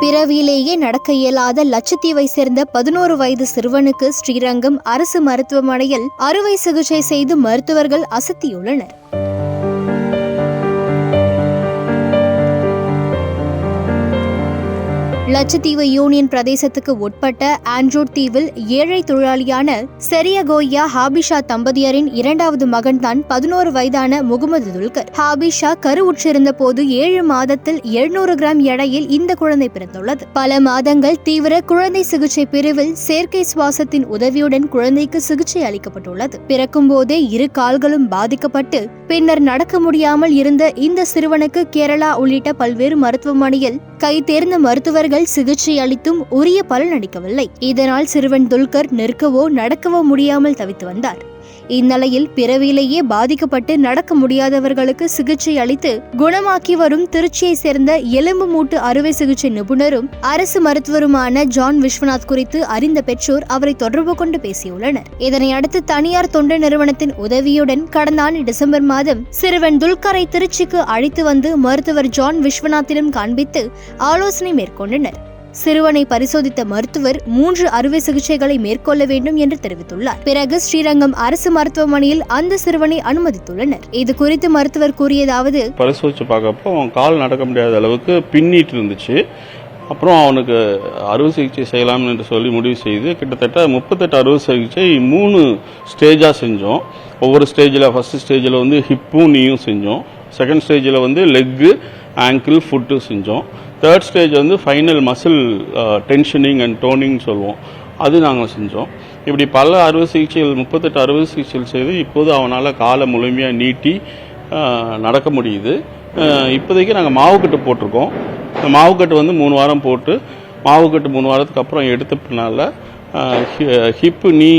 பிறவியிலேயே நடக்க இயலாத லட்சத்தீவை சேர்ந்த பதினோரு வயது சிறுவனுக்கு ஸ்ரீரங்கம் அரசு மருத்துவமனையில் அறுவை சிகிச்சை செய்து மருத்துவர்கள் அசத்தியுள்ளனர். லட்சத்தீவு யூனியன் பிரதேசத்துக்கு உட்பட்ட ஆண்ட்ரூட் தீவில் ஏழை தொழிலாளியான செரியகோயா ஹாபிஷா தம்பதியரின் இரண்டாவது மகன்தான் பதினோரு வயதான முகமது துல்கர். ஹாபிஷா கருவுற்றிருந்த போது ஏழு மாதத்தில் எழுநூறு கிராம் எடையில் இந்த குழந்தை பிறந்துள்ளது. பல மாதங்கள் தீவிர குழந்தை சிகிச்சை பிரிவில் செயற்கை சுவாசத்தின் உதவியுடன் குழந்தைக்கு சிகிச்சை அளிக்கப்பட்டுள்ளது. பிறக்கும் போதே இரு கால்களும் பாதிக்கப்பட்டு பின்னர் நடக்க முடியாமல் இருந்த இந்த சிறுவனுக்கு கேரளா உள்ளிட்ட பல்வேறு மருத்துவமனையில் கை தேர்ந்த மருத்துவர்கள் சிகிச்சை அளித்தும் உரிய பலன் அளிக்கவில்லை. இதனால் சிறுவன் துல்கர் நிற்கவோ நடக்கவோ முடியாமல் தவித்து வந்தார். இந்நிலையில் பிறவியிலேயே பாதிக்கப்பட்டு நடக்க முடியாதவர்களுக்கு சிகிச்சை அளித்து குணமாக்கி வரும் திருச்சியை சேர்ந்த எலும்பு மூட்டு அறுவை சிகிச்சை நிபுணரும் அரசு மருத்துவருமான ஜான் விஸ்வநாத் குறித்து அறிந்த பெற்றோர் அவரை தொடர்பு கொண்டு பேசியுள்ளனர். இதனை அடுத்து தனியார் தொண்டு நிறுவனத்தின் உதவியுடன் கடந்த ஆண்டு டிசம்பர் மாதம் சிறுவன் துல்கரை திருச்சிக்கு அழைத்து வந்து மருத்துவர் ஜான் விஸ்வநாத்திடம் காண்பித்து ஆலோசனை மேற்கொண்டனர். சிறுவனை பரிசோதித்த மருத்துவர் மூன்று அறுவை சிகிச்சைகளை மேற்கொள்ள வேண்டும் என்று தெரிவித்துள்ளார். பிறகு ஸ்ரீரங்கம் அரசு மருத்துவமனையில் அந்த சிறுவனை அனுமதித்துள்ளனர். இது குறித்து மருத்துவர் கூறியதாவது பரிசோதிச்சு பார்க்கப்போ அவன் கால் நடக்க முடியாத அளவுக்கு பின்னிட்டு இருந்துச்சு. அப்புறம் அவனுக்கு அறுவை சிகிச்சை செய்யலாம் என்று சொல்லி முடிவு செய்து கிட்டத்தட்ட முப்பத்தெட்டு அறுவை சிகிச்சை மூணு ஸ்டேஜாக செஞ்சோம். ஒவ்வொரு ஸ்டேஜில் ஃபர்ஸ்ட் ஸ்டேஜில் வந்து ஹிப்பும் நீயும் செஞ்சோம். செகண்ட் ஸ்டேஜில் வந்து லெக்கு ஆங்கிள் ஃபுட்டு செஞ்சோம். தேர்ட் ஸ்டேஜ் வந்து final muscle tensioning and toning சொல்லுவோம் அது நாங்கள் செஞ்சோம். இப்படி பல அறுவை சிகிச்சைகள் முப்பத்தெட்டு அறுவை சிகிச்சைகள் செய்து இப்போது அவனால் காலை முழுமையாக நீட்டி uh, நடக்க முடியுது. Uh, இப்போதைக்கு நாங்கள் மாவுக்கட்டு போட்டிருக்கோம். மாவுக்கட்டு வந்து மூணு வாரம் போட்டு மாவுக்கட்டு மூணு வாரத்துக்கு அப்புறம் எடுத்த பின்னால் ஹிப்பு நீ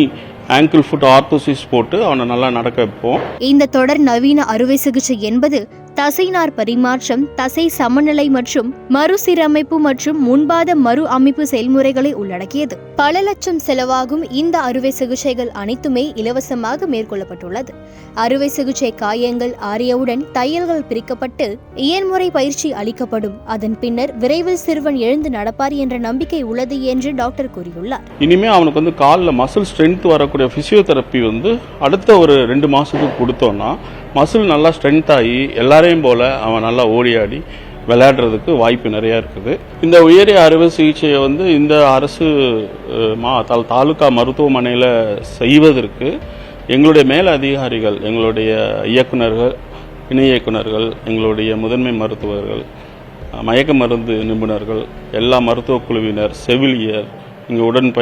ஆங்கிள் ஃபுட் ஆர்த்தோசிஸ் போட்டு அவனை நல்லா நடக்க வைப்போம். இந்த தொடர் நவீன அறுவை சிகிச்சை என்பது தசைநார் பரிமாற்றம் தசை சமநிலை மற்றும் மறுசீரமைப்பு மற்றும் முன்பாத மறு அமைப்பு செயல்முறைகளை உள்ளடக்கியது. பல லட்சம் செலவாகும் இந்த அறுவை சிகிச்சைகள் அனைத்துமே இலவசமாக மேற்கொள்ளப்பட்டுள்ளது. அறுவை சிகிச்சை காயங்கள் ஆறியவுடன் தையல்கள் பிரிக்கப்பட்டு இயன்முறை பயிற்சி அளிக்கப்படும். அதன் பின்னர் விரைவில் சிறுவன் எழுந்து நடப்பார் என்ற நம்பிக்கை உள்ளது என்று டாக்டர் கூறியுள்ளார். இனிமேல் அவனுக்கு வந்து காலில் மசில் ஸ்ட்ரென்த் வரக்கூடிய பிசியோதெரப்பி வந்து அடுத்த ஒரு ரெண்டு மாதத்துக்கு கொடுத்தோம்னா மசில் நல்லா ஸ்ட்ரென்த் ஆகி எல்லாரையும் போல் அவன் நல்லா ஓடி ஆடி விளையாடுறதுக்கு வாய்ப்பு நிறையா இருக்குது. இந்த உயரிய அறுவை சிகிச்சையை வந்து இந்த அரசு மா தா- தாலுகா மருத்துவமனையில் செய்வதற்கு எங்களுடைய மேல் அதிகாரிகள் எங்களுடைய இயக்குனர்கள் இணை இயக்குனர்கள் எங்களுடைய முதன்மை மருத்துவர்கள் மயக்க மருந்து நிபுணர்கள் எல்லா மருத்துவ குழுவினர் செவிலியர் இங்கே உடன் ப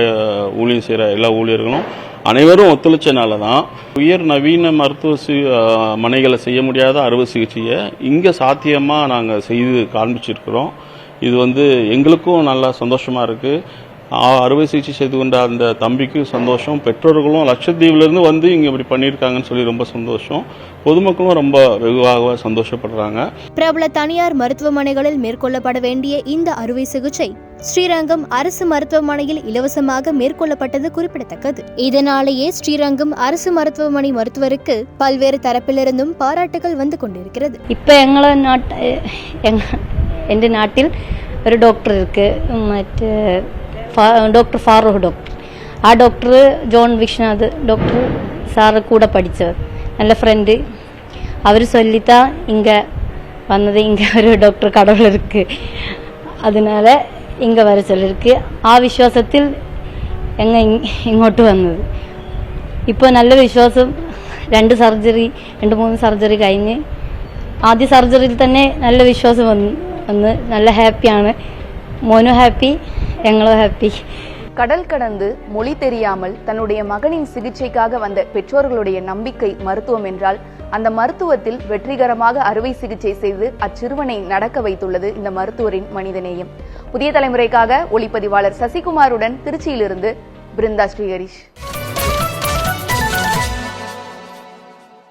ஊழியம் செய்கிற எல்லா ஊழியர்களும் அனைவரும் ஒத்துழைச்சனால தான் உயர் நவீன மருத்துவ சி மனைகளை செய்ய முடியாத அறுவை சிகிச்சையை இங்கே சாத்தியமாக நாங்கள் செய்து காண்பிச்சிருக்கிறோம். இது வந்து எங்களுக்கும் நல்லா சந்தோஷமாக இருக்குது அறுவை சிகிச்சை செய்து கொண்ட அந்த தம்பிக்கும் சந்தோஷம். பெற்றோர்களும் லட்சத்தீவுலேருந்து வந்து இங்கே இப்படி பண்ணியிருக்காங்கன்னு சொல்லி ரொம்ப சந்தோஷம். பொதுமக்களும் ரொம்ப வெகுவாக சந்தோஷப்படுறாங்க. பிரபல தனியார் மருத்துவமனைகளில் மேற்கொள்ளப்பட வேண்டிய இந்த அறுவை சிகிச்சை ஸ்ரீரங்கம் அரசு மருத்துவமனையில் இலவசமாக மேற்கொள்ளப்பட்டது குறிப்பிடத்தக்கது. இதனாலேயே ஸ்ரீரங்கம் அரசு மருத்துவமனை மருத்துவருக்கு பல்வேறு தரப்பிலிருந்தும் பாராட்டுகள் வந்து கொண்டிருக்கிறது. இப்போ எங்கள நாட்டு எங்கள் എൻ്റെ நாட்டில் ஒரு டாக்டர் ഇരിക്ക് மற்ற ഡോക്ടർ ഫാറൂഖ് ഡോക്ടർ ആ doctor John Viswanath doctor sir കൂടെ പഠിച്ചവർ. നല്ല ഫ്രണ്ട് അവർ ചൊല്ലിത്താ ഇങ്ക വന്നത് ഇങ്ക ഒരു ഡോക്ടർ കടവുകൾ അതിനാലെ ഇങ്ക വരെ ചൊല്ലിരിക്ക് ആ വിശ്വാസത്തിൽ എങ്ങ ഇങ്ങോട്ട് വന്നത്. ഇപ്പോൾ നല്ല വിശ്വാസം രണ്ട് സർജറി രണ്ട് മൂന്ന് സർജറി കഴിഞ്ഞ് ആദ്യ സർജറിയിൽ തന്നെ നല്ല വിശ്വാസം വന്ന് വന്ന് നല്ല ഹാപ്പിയാണ് മോനു ഹാപ്പി ഞങ്ങളും ഹാപ്പി கடல் கடந்து மொழி தெரியாமல் தன்னுடைய மகனின் சிகிச்சைக்காக வந்த பெற்றோர்களுடைய நம்பிக்கை மருத்துவம் என்றால் அந்த மருத்துவத்தில் வெற்றிகரமாக அறுவை சிகிச்சை செய்து அச்சிறுவனை நடக்க வைத்துள்ளது இந்த மருத்துவரின் மனிதநேயம் புதிய தலைமுறைக்காக ஒளிப்பதிவாளர் சசிகுமாருடன் திருச்சியிலிருந்து பிருந்தா ஸ்ரீஹரிஷ்